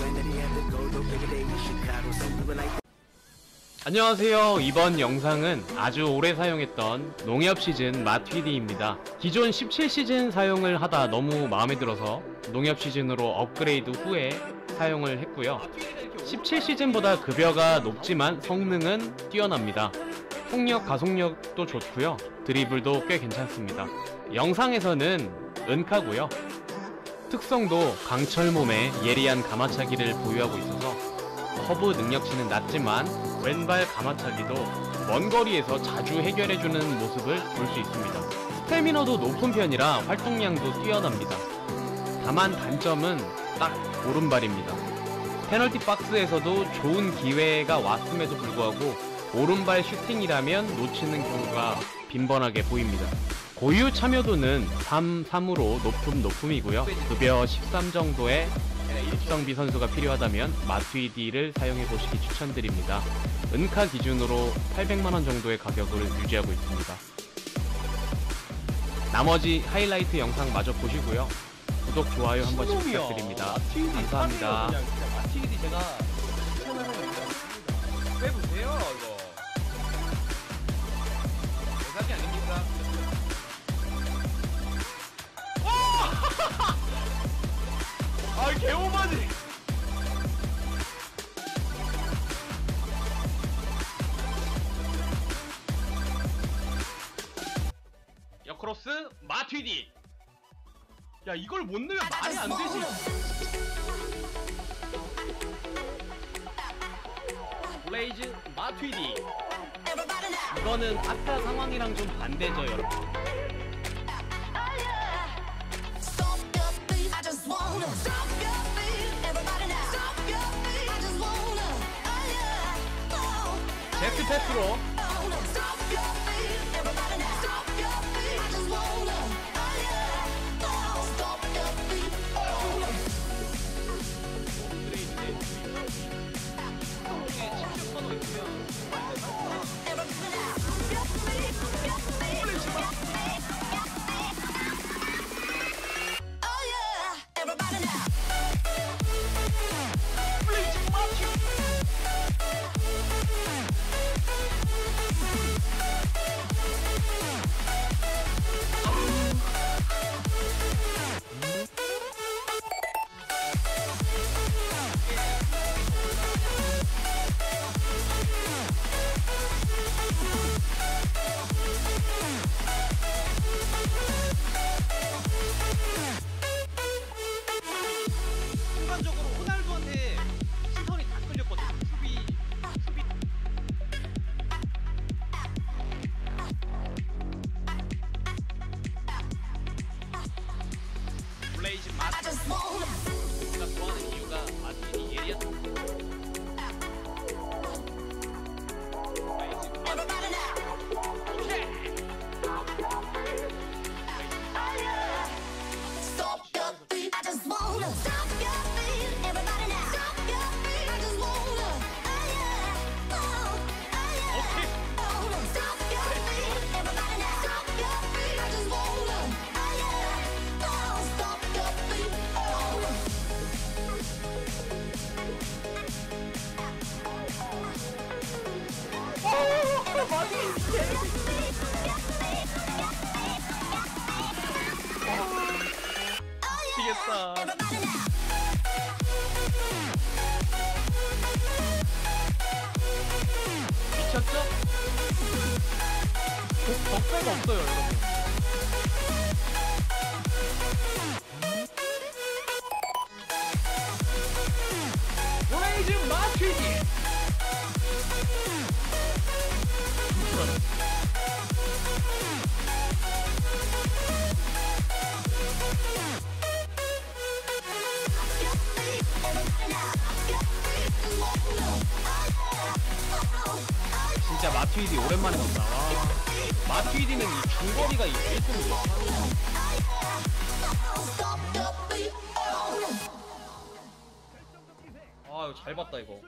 Granddaddy had to go, though bigger day in Chicago. Some people like 안녕하세요. 이번 영상은 아주 오래 사용했던 농협 시즌 마튀디입니다. 기존 17시즌 사용을 하다 너무 마음에 들어서 농협 시즌으로 업그레이드 후에 사용을 했고요. 17시즌보다 급여가 높지만 성능은 뛰어납니다. 폭력, 가속력도 좋고요. 드리블도 꽤 괜찮습니다. 영상에서는 은카고요. 특성도 강철 몸에 예리한 가마차기를 보유하고 있어서 커브 능력치는 낮지만 왼발 가마차기도 먼 거리에서 자주 해결해주는 모습을 볼 수 있습니다. 스태미너도 높은 편이라 활동량도 뛰어납니다. 다만 단점은 딱 오른발입니다. 페널티 박스에서도 좋은 기회가 왔음에도 불구하고 오른발 슈팅이라면 놓치는 경우가 빈번하게 보입니다. 고유 참여도는 3, 3으로 높음 높음이고요. 급여 13 정도의 입성비 선수가 필요하다면 마투이디를 사용해 보시기 추천드립니다. 은카 기준으로 800만원 정도의 가격을 유지하고 있습니다. 나머지 하이라이트 영상 마저 보시고요. 구독, 좋아요 한 번씩 부탁드립니다. 감사합니다. 마티기디 제가 추천하는 거 있습니다. 빼보세요 이거. 아 개오바지. 역크로스 마튀디. 야 이걸 못 넣으면 말이 안 되지. 블레이즈 마튀디. 이거는 아까 상황이랑 좀 반대죠, 여러분. Oh, 제트 패스로 블레이즈 I 마티 just wanna. 가 좋아하는 이유가 마틴이 예리한 미치겠다. 미쳤죠? 적- 적배가 없어요, 여러분. 진짜 마튀디 오랜만에 봤다. 와. 마튀디는 이 중거리가 이 1등이야. Stop your feet. Oh. 아, 이거 잘 봤다, 이거.